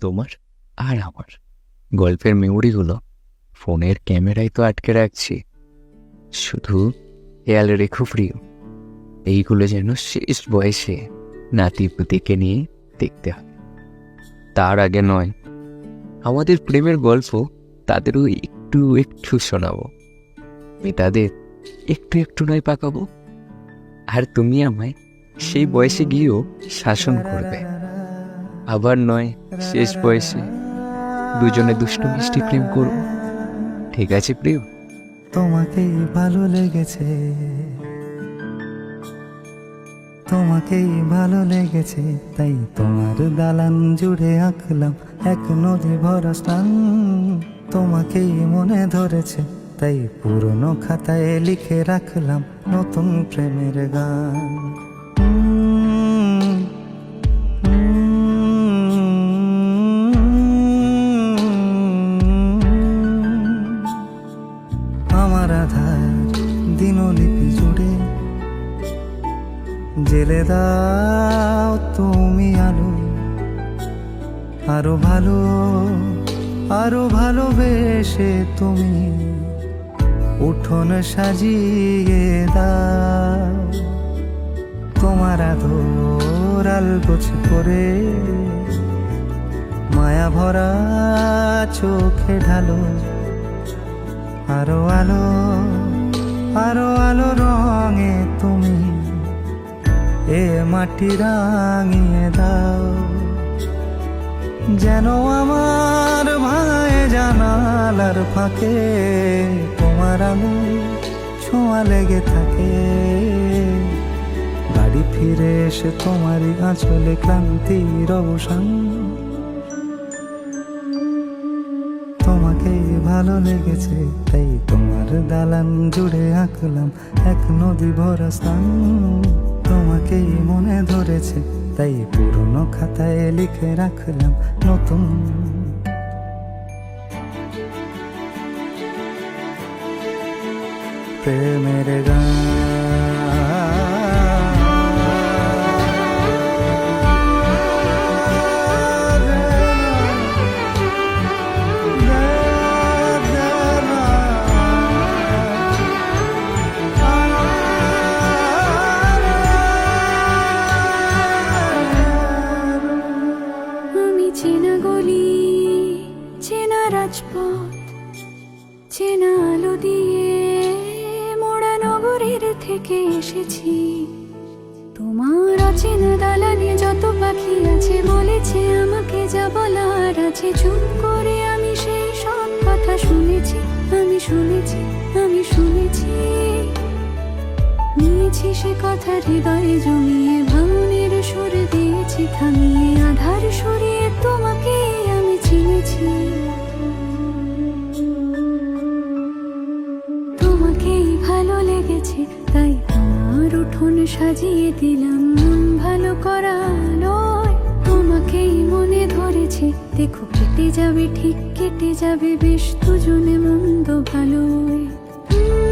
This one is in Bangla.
তোমার আর আমার। গল্পের মেমোরিগুলো ফোনের ক্যামেরায় তো আটকে রাখছি। শুধু খেয়াল রেখো প্রিয়। এইগুলো যেন শেষ বয়সে নাতি পুতিকে নিয়ে দেখতে হবে তার আগে নয়, আমাদের প্রেমের গল্প তাদেরও একটু একটু শোনাবো। আমি তাদের একটু একটু নয় পাকাবো। আর তুমি আমায় সেই বয়সে গিয়েও শাসন করবে। আবার নয়, শেষ বয়সে দুজনে দুষ্টু মিষ্টি প্রেম করব। ঠিক আছে, প্রিয়? তোমাকেই ভালো লেগেছে। তোমাকেই ভালো লেগেছে, তাই তোমার দালান জুড়ে আঁকলাম এক নদী ভরা স্থান। তোমাকেই মনে ধরেছে, তাই পুরনো খাতায় লিখে রাখলাম নতুন প্রেমের গান। দিনলিপি জুড়ে। জেলে দাও তুমি আলো। আরও ভালো, আরও ভালোবেসে তুমি। উঠোন সাজিয়ে দাও। তোমার আদর আলগোছ করে। মায়া ভরা চোখে ঢালো। আরও আলো। আরও আলো রঙে তুমি এ মাটি রাঙিয়ে দাও। যেন আমার ভাঙায় জানালার ফাঁকে তোমার আলো ছোঁয়া লেগে থাকে। বাড়ি ফিরে এসে তোমারই আঁচলে ক্লান্তির অবসান লেগেছে, তাই তোমার দালান জুড়ে আঁকলাম। এক নদী ভরা স্থান তোমাকেই মনে ধরেছে, তাই পুরনো খাতায় লিখে রাখলাম নতুন। প্রেমের গান রাজপথ, চেনা আলো দিয়ে মোড়া নগরের থেকে এসেছি। তোমার অচেনা দালানে যত পাখি আছে, বলেছে আমাকে যা বলার আছে। চুপ করে আমি সেই সব কথা শুনেছি, আমি শুনেছি আমি শুনেছি। নিয়েছি সে কথা হৃদয়ে জমিয়ে ভাঙনের সুর দিয়েছি, থামিয়ে, আধার সরিয়ে তোমাকে সাজিয়ে দিলাম মন ভালো করা নয়। তোমাকেই মনে ধরেছে দেখো কেটে যাবে ঠিক কেটে যাবে বেশ দুজনে মন্দ উম,